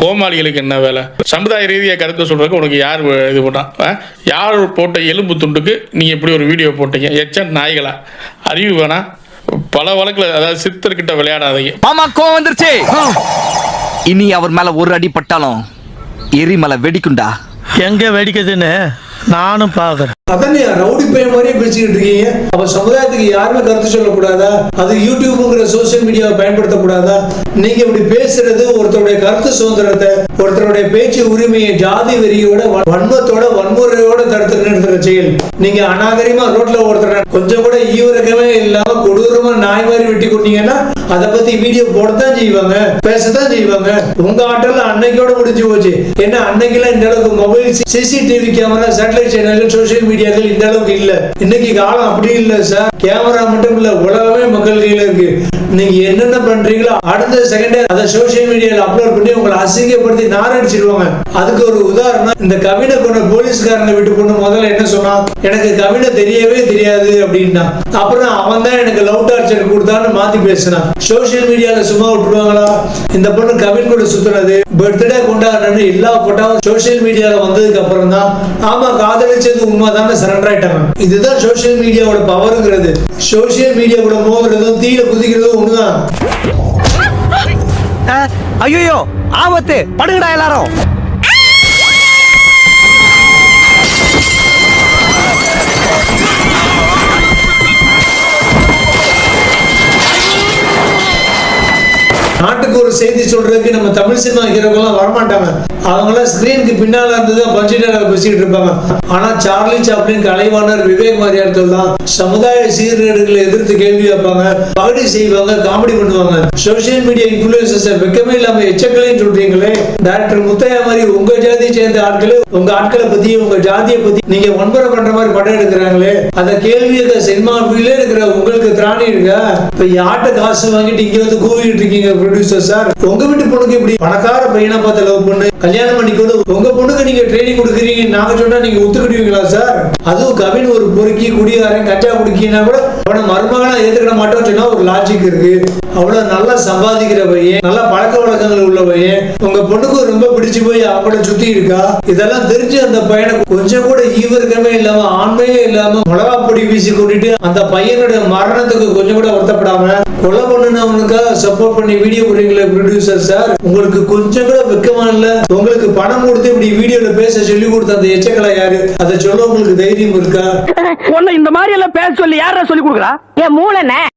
கோமாளிகளுக்கு என்ன வேலை? சமுதாய ரீதியாக கருத்து சொல்றதுக்கு உனக்கு யார் இது போட்டான்? யார் போட்ட எலும்பு துண்டுக்கு நீங்க இப்படி ஒரு வீடியோ போட்டீங்க? எச்ச நாய்களா? அறிவு வேணா? பல வழக்குல அதாவது சித்தர்கிட்ட விளையாடாதீங்க. மாமா கோவம் வந்துருச்சு. இனி அவர் மேல ஒரு அடி பட்டாலும் எரிமலை வெடிக்குண்டா எங்க வெடிக்குதுன்னு? நானும் பாக்குறேன் அதானே ரவுடி பையன் மாதிரியே பேசிக்கிட்டு இருக்கீங்க. அப்ப சமுதாயத்துக்கு யாருமே கருத்து சொல்லக்கூடாதா? அது யூடியூப்ங்கிற சோசியல் மீடியாவை பயன்படுத்தக்கூடாதா? நீங்க இப்படி பேசுறது ஒருத்தருடைய கருத்து சுதந்திரத்தை ஒருத்தருடைய பேச்சு உரிமையை ஜாதி வெறியோட வன்மத்தோட வன்முறையோட தடுத்து நிறுத்துற செயல். நீங்க அநாகரிகமா ரோட்ல ஒருத்தர் கொஞ்சம் கூட ஈவிரகமே இல்லாம கொடூரமா நாய் மாதிரி வெட்டி கொண்டீங்கன்னா அதை பத்தி வீடியோ போடத்தான் செய்வாங்க பேசத்தான் செய்வாங்க. உங்க ஆட்டோல அன்னைக்கோட முடிஞ்சு போச்சு. ஏன்னா அன்னைக்கெல்லாம் இந்த அளவுக்கு mobile CCTV camera satellite channel social மீடியாக்கள் இந்த அளவுக்கு இல்ல. இன்னைக்கு காலம் அப்படி இல்ல சார் கேமரா மட்டும் இல்ல உலகமே மக்கள் கையில இருக்கு. நீங்க என்னென்ன பண்றீங்களோ அடுத்த செகண்டே அதை சோசியல் மீடியால அப்லோட் பண்ணி உங்களை அசிங்கப்படுத்தி நாரடிச்சிருவாங்க. அதுக்கு ஒரு உதாரணம் இந்த கவினை கொண்ட போலீஸ்காரனை விட்டு பொண்ணு முதல்ல என்ன சொன்னா எனக்கு கவினை தெரியவே தெரியாது அப்படின்னா. அப்புறம் அவன் தான் எனக்கு லவ் டார்ச்சர் கொடுத்தான்னு மாத்தி பேசினான் சோசியல் மீடியால சும்மா விட்டுருவாங்களா? இந்த பொண்ணு கவின் கூட சுத்துறது பர்த்டே கொண்டாடுறன்னு எல்லா போட்டோவும் சோசியல் மீடியால வந்ததுக்கு அப்புறம் தான் ஆமா காதலிச்சது உண்மைதானே சரண்டர் ஆயிட்டாங்க. இதுதான் சோசியல் மீடியாவோட பவருங்கிறது சோசியல் மீடியா கூட மோதுறதும் தீயில குதிக்கிறதும் ஒண்ணுதான். ஐயோ ஆபத்து. படுங்கடா எல்லாரும். algo ஒரு செய்தி சொல்றதுக்கு நம்ம தமிழ் சினிமா ஹீரோக்கெல்லாம் வரமாட்டாங்க. அவங்களாம் ஸ்கிரீனுக்கு பின்னால இருந்து தான் பஞ்சிட்டால பேசிக்கிட்டு இருப்பாங்க. ஆனா சார்லி சாப்ளின் கலைவாணர் விவேக் மாதிரியாட்கள் தான் சமுதாய சீர்கேடுகளை எதிர்த்து கேள்வி வைப்பாங்க பகடி செய்வாங்க காமெடி பண்ணுவாங்க. சோசியல் மீடியா இன்ஃபுளுசர்ஸ் வெக்கமே இல்லாம எச்சக்கலையும் சொல்றீங்களே. டாக்டர் முத்தையா மாதிரி உங்க ஜாதியை சேர்ந்த ஆட்களே உங்க ஆட்களை பத்தி உங்க ஜாதியை பத்தி நீங்க ஒன்பரை பண்ற மாதிரி படம் எடுக்கிறாங்களே அந்த கேள்வி சினிமா ஃபீல்டே இருக்கிற உங்களுக்கு திராணி இருக்கா? இப்ப யார்கிட்ட காசு வாங்கிட்டு இங்க வந்து கூவிட்டு இருக்கீங்க ப்ரொடியூசர் சார் உங்க வீட்டு பொண்ணுக்கு இப்படி பணக்கார பையனை பார்த்து லவ் பண்ணு. கல்யாணம் பண்ணிக்கொண்டு உங்க பொண்ணுக்கு நீங்க ட்ரைனிங் கொடுக்குறீங்க நாங்க சொன்னா நீங்க ஒத்துக்கிடுவீங்களா சார்? அதுவும் கவின் ஒரு பொறுக்கி குடியாரன் கச்சா குடிக்கினா கூட அவனை மருமகனா ஏத்துக்கிட மாட்டோம்னு சொன்னா ஒரு லாஜிக் இருக்கு. அவ்வளவு நல்லா சம்பாதிக்கிற பையன் நல்ல பழக்க வழக்கங்கள் உள்ள பையன் உங்க பொண்ணுக்கு ரொம்ப பிடிச்சு போய் அவங்கள சுத்தி இருக்கா? இதெல்லாம் தெரிஞ்சு அந்த பையனுக்கு கொஞ்சம் கூட ஈவர்க்கமே இல்லாம ஆண்மையே இல்லாம மிளகா பொடி வீசி கொண்டுட்டு அந்த பையனுடைய மரணத்துக்கு கொஞ்சம் கூட வருத்தப்படாம கொலை பண்ணுனவனுக்காக சப்போர்ட் பண்ணி வீடியோ போடுறீங்களே ப்ரொடியூசர் சார் உங்களுக்கு கொஞ்சம் கூட வெக்கமா இல்ல? உங்களுக்கு பணம் கொடுத்து இப்படி வீடியோல பேச சொல்லி கொடுத்த அந்த எச்சக்கலை யாரு? அதை சொல்ல உங்களுக்கு தைரியம் இருக்கா? இந்த மாதிரி எல்லாம் பேச சொல்லி யாரா சொல்லி கொடுக்குறா என் மூளைண்ணே.